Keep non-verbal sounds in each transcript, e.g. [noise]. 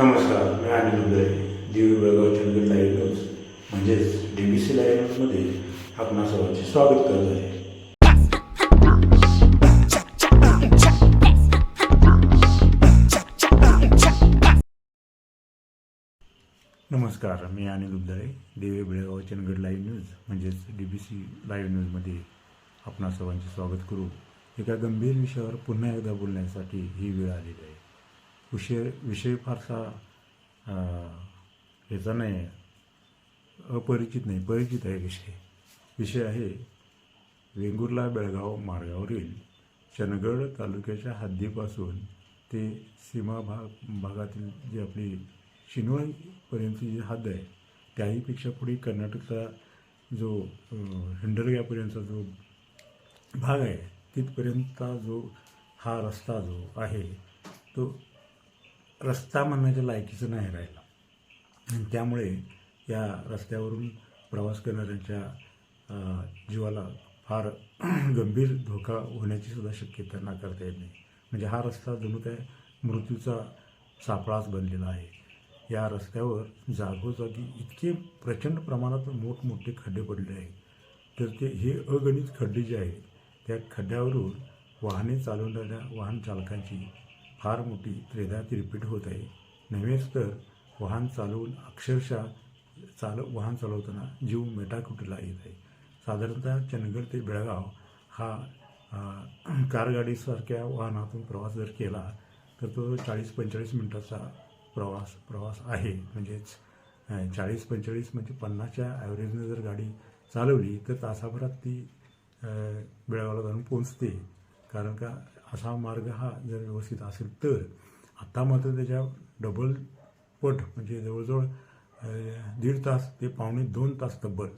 नमस्कार मी Anil Uday Divi Belgaum Chandgad live news म्हणजेच डी बी सी लाईव्ह न्यूजमध्ये आपणा सर्वांचे स्वागत करत आहे. नमस्कार मी अनिल उदय देवी बेळगाव चंदगड लाईव्ह न्यूज म्हणजेच डी बी सी लाईव्ह न्यूजमध्ये आपणा सर्वांचे स्वागत करू. एका गंभीर विषयावर पुन्हा एकदा बोलण्यासाठी ही वेळ आलेली आहे. विषय विषय फारसा ह्याचा नाही अपरिचित नाही परिचित आहे विषय. विषय आहे वेंगुर्ला बेळगाव मार्गावरील चंदगड तालुक्याच्या हद्दीपासून ते सीमा भाग भागातील जी आपली शिनवळीपर्यंतची जी हद्द आहे त्याहीपेक्षा पुढे कर्नाटकचा जो अं, हिंडरग्यापर्यंतचा जो भाग आहे तिथपर्यंतचा जो हा रस्ता जो आहे तो रस्ता म्हणण्याच्या लायकीचं नाही राहिला. आणि त्यामुळे या रस्त्यावरून प्रवास करणाऱ्यांच्या जीवाला फार [clears throat] गंभीर धोका होण्याची सुद्धा शक्यता नाकारता येत नाही. म्हणजे हा रस्ता जणू काय मृत्यूचा सापळाच बनलेला आहे. या रस्त्यावर जागोजागी इतके प्रचंड प्रमाणात मोठमोठे खड्डे पडले आहेत. तर ते हे अगणित खड्डे जे आहेत त्या खड्ड्यावरून वाहने चालवणाऱ्या वाहन चालकांची फार मोठी त्रेधा तिरपीट होत आहे. नव्हेच तर वाहन चालवून अक्षरशः चाल वाहन चालवताना जीव मेटाकुटीला येत आहे. साधारणतः चंदगड ते बेळगाव हा कारगाडीसारख्या वाहनातून प्रवास जर केला तर तो चाळीस पंचेचाळीस मिनटाचा प्रवास प्रवास आहे. म्हणजेच चाळीस पंचेचाळीस म्हणजे पन्नासच्या ॲव्हरेजने जर गाडी चालवली तर तासाभरात ती बेळगावला जाऊन पोचते कारण का असा मार्ग हा जर व्यवस्थित असेल तर आत्ता मात्र त्याच्या डबल पट म्हणजे जवळजवळ दीड तास ते पावणे दोन तास तब्बल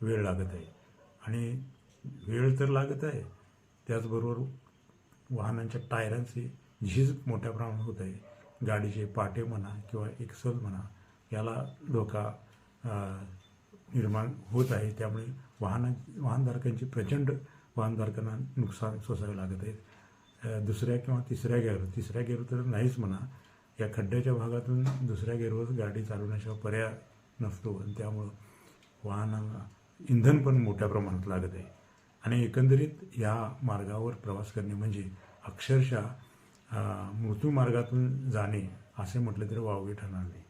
वेळ लागत आहे. आणि वेळ तर लागत आहे. त्याचबरोबर वाहनांच्या टायरांची झीज मोठ्या प्रमाणात होत आहे. गाडीचे पाटे म्हणा किंवा एक्सल म्हणा याला धोका निर्माण होत आहे. त्यामुळे वाहना वाहनधारकांची प्रचंड वाहनधारकांना नुकसान सोसावे लागत आहे दुसऱ्या किंवा तिसऱ्या गेअर तिसऱ्या गेअर तर नाहीच म्हणा. या खड्ड्याच्या भागातून दुसऱ्या गेअरवर गाडी चालवण्याशिवाय पर्याय नसतो आणि त्यामुळं वाहनाला इंधन पण मोठ्या प्रमाणात लागत. आहे आणि एकंदरीत या मार्गावर प्रवास करणे म्हणजे अक्षरशः अ, मृत्यू मार्गातून जाणे असे म्हटलं तरी वावगे ठरणार नाही.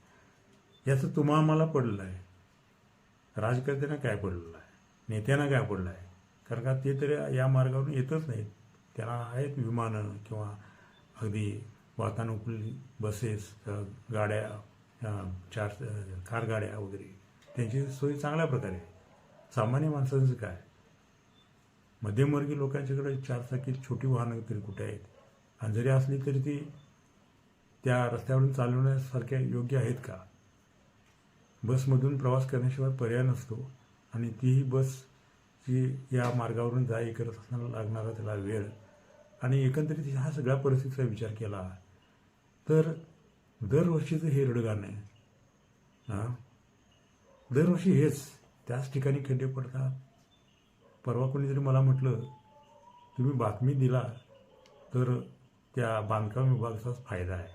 याचं तुम्हा आम्हाला पडलं आहे राजकर्त्यांना काय पडलेलं आहे नेत्यांना काय पडलं आहे कारण का ते तरी या मार्गावरून येतच नाहीत. त्याला आहेत विमानं किंवा अगदी वातानुकूलित बसेस गाड्या चार कार गाड्या वगैरे. त्यांची सोय चांगल्या प्रकारे सामान्य माणसांचं काय? मध्यमवर्गीय लोकांच्याकडे चारचाकी छोटी वाहनं तरी कुठे आहेत? आणि जरी असली तरी ती त्या रस्त्यावरून चालवण्यासारख्या योग्य आहेत का? बसमधून प्रवास करण्याशिवाय पर्याय नसतो आणि तीही बसची या मार्गावरून जा करत असताना लागणारा त्याला वेळ आणि एकंदरीत ह्या सगळ्या परिस्थितीचा विचार केला तर दरवर्षीचं हे रडगाणं आहे. हां? दरवर्षी हेच त्याच ठिकाणी खड्डे पडतात. परवा कोणीतरी मला म्हटलं तुम्ही बातमी दिला तर त्या बांधकाम विभागाचाच फायदा आहे.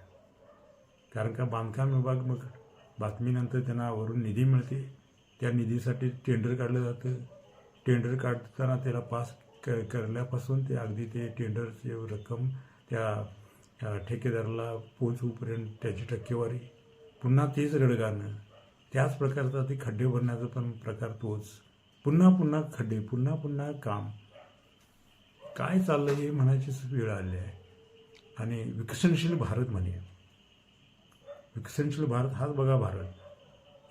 कारण का बांधकाम विभाग मग बातमीनंतर त्यांना वरून निधी मिळते. त्या निधीसाठी टेंडर काढलं जातं. टेंडर काढताना त्याला पास क करण्यापासून ते अगदी ते टेंडरची रक्कम त्या ठेकेदाराला पोचवूपर्यंत त्याची टक्केवारी. पुन्हा तेच रडगाणं. त्याच प्रकारचा ते खड्डे भरण्याचा पण प्रकार तोच. पुन्हा पुन्हा खड्डे पुन्हा पुन्हा काम. काय चाललं हे म्हणायचीच वेळ आली आहे. आणि विकसनशील भारत म्हणे. विकसनशील भारत हाच बघा भारत.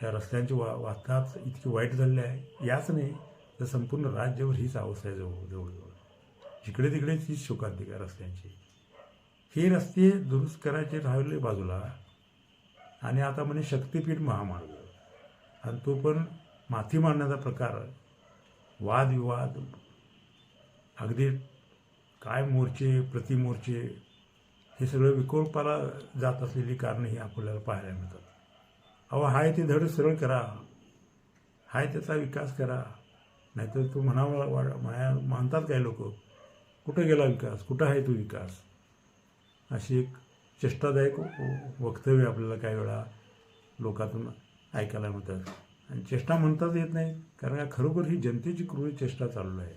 या रस्त्यांची वा वाहताच इतकी वाईट झालेली आहे. याच नाही तर संपूर्ण राज्यभर हीच अवस्था आहे जवळ जवळजवळ. जिकडे तिकडे तीच शोकांतिका रस्त्यांची. हे रस्ते दुरुस्त करायचे राहिले बाजूला आणि आता म्हणे शक्तीपीठ महामार्ग. आणि तो पण माथी मारण्याचा प्रकार. वादविवाद. अगदी काय मोर्चे प्रतिमोर्चे हे सगळं विकोपाला जात असलेली कारणं ही आपल्याला पाहायला मिळतात. अहो हाय ते धड सरळ करा. हाय त्याचा विकास करा. नाहीतर तो म्हणावा वा- म्हणा मानतात काय लोक. कुठं गेला विकास? कुठं आहे तो विकास? अशी एक चेष्टादायक वक्तव्य आपल्याला काही वेळा लोकातून ऐकायला मिळतात. आणि चेष्टा म्हणताच येत नाही कारण का खरोखर ही जनतेची क्रूर चेष्टा चालू आहे.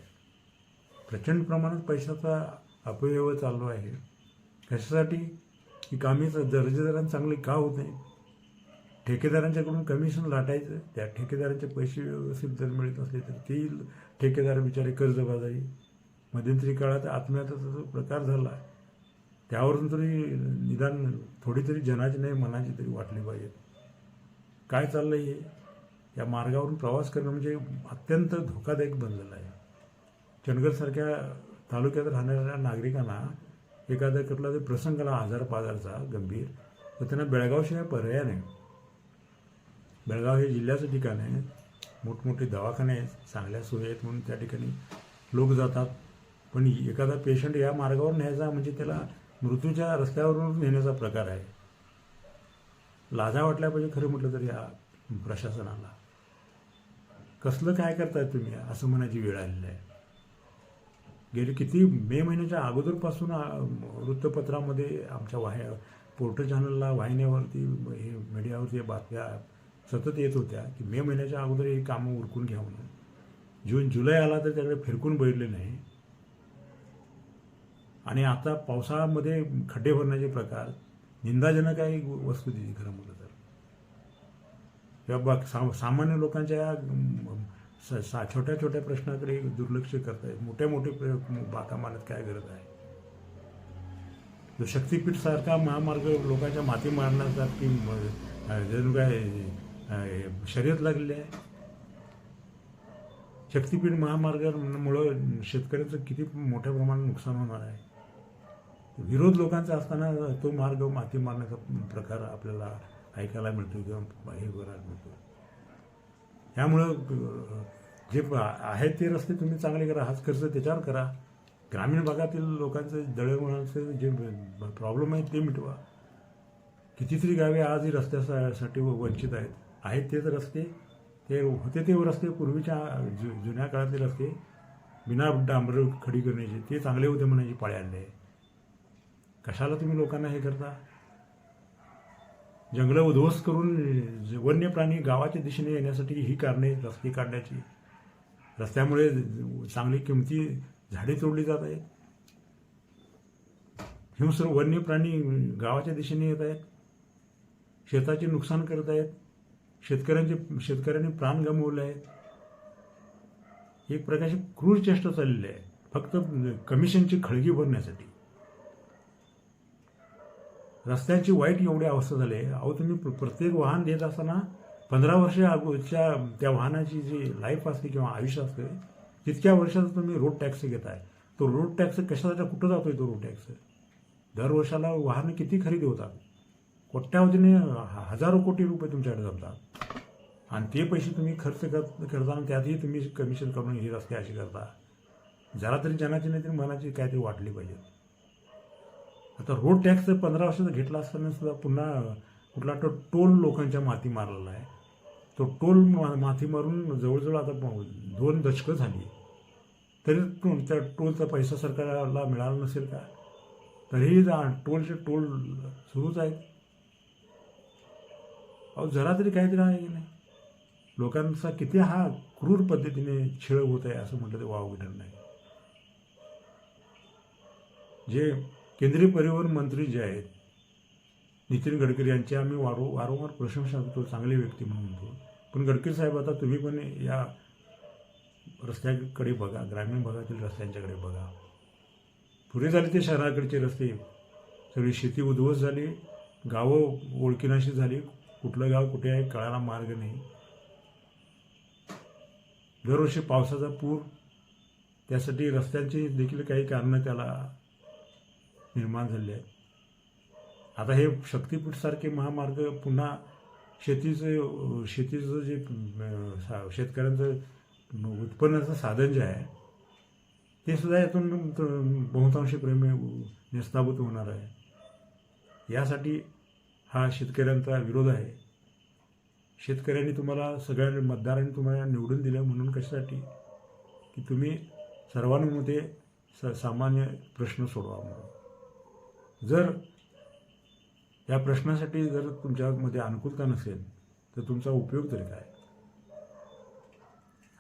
प्रचंड प्रमाणात पैशाचा अपव्यय चालू आहे. कशासाठी? की कामीचं दर्जेदारांना चांगली का होत नाही? ठेकेदारांच्याकडून कमिशन लाटायचं त्या ठेकेदारांचे पैसे व्यवस्थित जर मिळत असले तर ते ठेकेदार बिचारे कर्जबाजारी. मध्यंतरी काळात आत्महत्याचा जो प्रकार झाला त्यावरून तरी निदान थोडी तरी जनाची नाही मनाची तरी वाटली पाहिजे. काय चाललं हे? या मार्गावरून प्रवास करणं म्हणजे अत्यंत धोकादायक बनलेलं आहे. चंदगडसारख्या तालुक्यात राहणाऱ्या नागरिकांना एखादा कुठला जर प्रसंग आला आजार पाजारचा गंभीर तर त्यांना बेळगावशिवाय पर्याय नाही. बेळगाव हे जिल्ह्याचं ठिकाण आहे. मोठमोठे दवाखाने आहेत चांगल्या सोयी आहेत म्हणून त्या ठिकाणी लोक जातात. पण एखादा पेशंट या मार्गावर न्यायचा म्हणजे त्याला मृत्यूच्या रस्त्यावरून नेण्याचा प्रकार आहे. लाजा वाटल्या पाहिजे खरं म्हटलं तर या प्रशासनाला. कसलं काय करताय तुम्ही? असं म्हणायची वेळ आलेली आहे. गेली किती मे महिन्याच्या अगोदरपासून वृत्तपत्रामध्ये आमच्या वाह्या पोर्टल चॅनलला वाहिन्यावरती हे मीडियावरती बातम्या सतत येत होत्या की मे महिन्याच्या अगोदर ही कामं उरकून घ्या म्हणून. जून जुलै आला तर त्याकडे फिरकून बघितले नाही. आणि आता पावसाळ्यामध्ये खड्डे भरण्याचे प्रकार निंदाजनक आहे वस्तू दिली खरं म्हटलं तर. किंवा बा सा सामान्य लोकांच्या या स- सा छोट्या छोट्या प्रश्नाकडे दुर्लक्ष करतायत. मोठ्या मोठे प्रयोग काय गरज आहे? जो सारखा महामार्ग लोकांच्या माती मारण्यासारखी जणू काय शर्यत लागलेली आहे. शक्तीपीठ महामार्गामुळं शेतकऱ्याचं किती मोठ्या प्रमाणात नुकसान होणार आहे. विरोध लोकांचा असताना तो मार्ग माती मारण्याचा प्रकार आपल्याला ऐकायला मिळतो किंवा हे करायला मिळतो त्यामुळं जे आहेत ते रस्ते तुम्ही चांगले करा हाच खर्च त्याच्यावर करा. ग्रामीण भागातील लोकांचं दळणवळणाचं जे प्रॉब्लेम आहे ते मिटवा. कितीतरी गावे आजही रस्त्यासाठी वंचित आहेत. आहेत तेच रस्ते. ते होते ते रस्ते पूर्वीच्या जु जुन्या काळातले रस्ते. बिना डांबर खडी करण्याचे. ते चांगले होते म्हणायचे पाळी कशाला तुम्ही लोकांना हे करता? जंगलं उद्ध्वस्त करून ज- वन्य प्राणी गावाच्या दिशेने येण्यासाठी ही कारणे रस्ते काढण्याची. रस्त्यामुळे चांगली किमती झाडे तोडली जात आहेत. हिंस्र वन्य प्राणी गावाच्या दिशेने येत आहेत. शेताचे नुकसान करत आहेत. शेतकऱ्यांचे शेतकऱ्यांनी प्राण गमावले आहेत एक प्रकारची क्रूर चेष्टा चाललेली आहे. फक्त कमिशनची खळगी भरण्यासाठी. रस्त्यांची वाईट एवढी अवस्था झाली आहे. अहो तुम्ही प्रत्येक वाहन देत असताना पंधरा वर्ष अगोदरच्या त्या वाहनाची जी लाईफ असते किंवा आयुष्य असते तितक्या वर्षाचा तुम्ही रोड टॅक्स घेताय. तो रोड टॅक्स कशासाठी कुठं जातोय तो रोड टॅक्स दर वर्षाला वाहनं किती खरेदी होतात? कोट्यावधीने हजारो कोटी रुपये तुमच्याकडे जमतात. आणि ते पैसे तुम्ही खर्च करत आणि त्यातही तुम्ही कमिशन करून हे रस्ते अशी करता. जरा तरी जनाची नाही तरी मनाची काहीतरी वाटली पाहिजे. आता रोड टॅक्स जर पंधरा वर्षाचा घेतला असताना सुद्धा पुन्हा कुठला तो टोल लोकांच्या माती मारलेला आहे. तो टोल मा- माती मारून जवळजवळ आता दोन दशकं झाली. तरी टोल त्या टोलचा पैसा सरकारला मिळाला नसेल का? तरीही जा- टोलचे टोल सुरूच आहेत. अहो जरा तरी काहीतरी आहे की नाही? लोकांचा किती हा क्रूर पद्धतीने छळ होत आहे असं म्हटलं तर वाव नाही. जे केंद्रीय परिवहन मंत्री जे आहेत नितीन गडकरी यांची आम्ही वारो वारंवार प्रशंसा करतो चांगली व्यक्ती म्हणून म्हणतो पण गडकरी साहेब आता तुम्ही पण या रस्त्याकडे बघा ग्रामीण भागातील रस्त्यांच्याकडे बघा. पुढे झाले ते शहराकडचे रस्ते. सगळी शेती उद्ध्वस्त झाली गावं ओळखीनाशी झाली कुठलं गाव कुठे आहे कळायला मार्ग नाही. दरवर्षी पावसाचा पूर त्यासाठी रस्त्यांची देखील काही कारणं त्याला निर्माण झाले आहेत. आता हे शक्तीपीठसारखे महामार्ग पुन्हा शेतीचं शेतीचं जे सा- शेतकऱ्यांचं उत्पन्नाचं साधन जे आहे ते सुद्धा यातून बहुतांशी प्रेमी नेस्ताभूत होणार आहे. यासाठी हा शेतकऱ्यांचा विरोध आहे. शेतकऱ्यांनी तुम्हाला सगळ्या मतदारांनी तुम्हाला निवडून दिलं म्हणून कशासाठी? की तुम्ही सर्वांमध्ये स सामान्य प्रश्न सोडवा म्हणून. जर या प्रश्नासाठी जर तुमच्यामध्ये अनुकूलता नसेल तर तुमचा उपयोग तरी काय?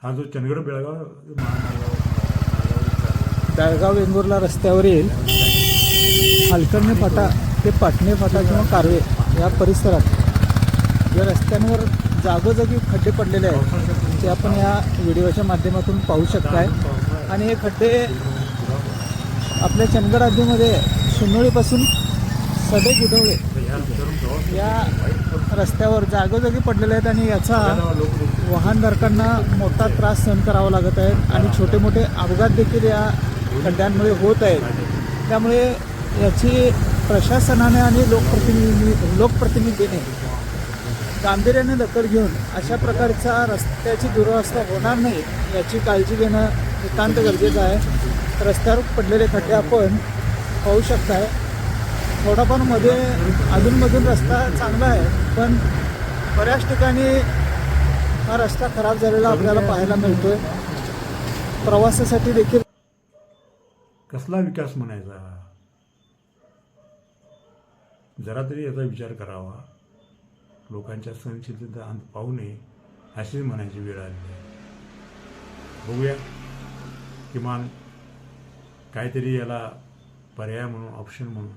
हा जो चंदगड बेळगाव बेळगाव वेंगुर्ला रस्त्यावरील हलकर्णी फाटा ते पाटणे फाटा किंवा कारवे या परिसरात या रस्त्यांवर जागोजागी खड्डे पडलेले आहेत ते आपण या व्हिडिओच्या माध्यमातून पाहू शकताय. आणि हे खड्डे आपल्या चंदगड राज्यामध्ये सुनोळीपासून सडे गुदवळे या रस्त्यावर जागोजागी पडलेले आहेत आणि याचा वाहनधारकांना मोठा त्रास सहन करावा लागत आहे आणि छोटे मोठे अपघात देखील या खड्ड्यांमुळे होत आहेत. त्यामुळे याची प्रशासनाने आणि लोकप्रतिनिधी लोकप्रतिनिधीने गांभीर्याने दखल घेऊन अशा प्रकारचा रस्त्याची दुरावस्था होणार नाही याची काळजी घेणं नितांत गरजेचं आहे. रस्त्यावर पडलेले खड्डे आपण पाहू शकताय. थोडाफारमध्ये अधूनमधून रस्ता चांगला आहे पण बऱ्याच ठिकाणी हा रस्ता खराब झालेला आपल्याला पाहायला मिळतोय. प्रवासासाठी देखील कसला विकास म्हणायचा? जरा तरी याचा विचार करावा. लोकांच्या सहनशीलतेचा अंत पाहू नये अशीच म्हणायची वेळ आली आहे. बघूया किमान काहीतरी याला पर्याय म्हणून ऑप्शन म्हणून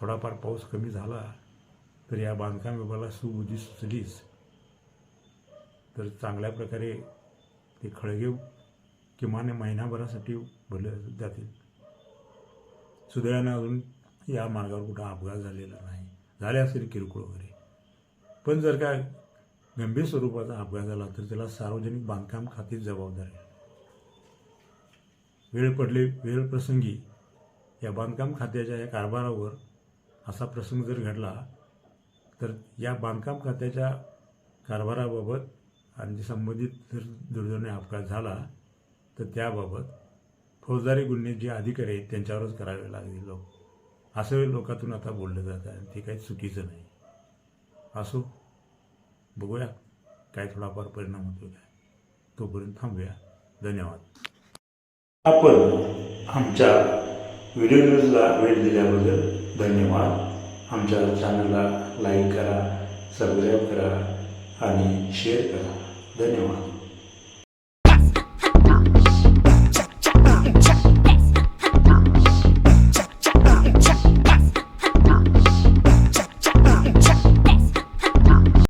थोडाफार पाऊस कमी झाला तर या बांधकाम विभागाला सुबुद्धी सुचलीच. तर चांगल्या प्रकारे ते खळगे किमान महिनाभरासाठी भरले जातील. सुदैवानं अजून या मार्गावर कुठं अपघात झालेला नाही. झाले असेल किरकोळ वगैरे. पण जर का गंभीर स्वरूपाचा अपघात झाला तर त्याला सार्वजनिक बांधकाम खातीच जबाबदार आहे. वेळ पडले वेळ प्रसंगी या बांधकाम खात्याच्या या कारभारावर असा प्रसंग जर घडला तर या बांधकाम खात्याच्या कारभाराबाबत आणि संबंधित जर दुर्दैवाने अपघात झाला तर त्याबाबत फौजदारी गुन्हे जे अधिकारी आहेत त्यांच्यावरच करावे लागतील. लोक असं लोकातून आता बोललं जात आहे ते काही चुकीचं नाही. असो बघूया काय थोडाफार परिणाम होतो काय. तोपर्यंत थांबूया. धन्यवाद. आपण आमच्या व्हिडिओ न्यूजला वेळ दिल्याबद्दल धन्यवाद. आमच्या चॅनलला लाईक करा सबस्क्राईब करा आणि शेअर करा. धन्यवाद.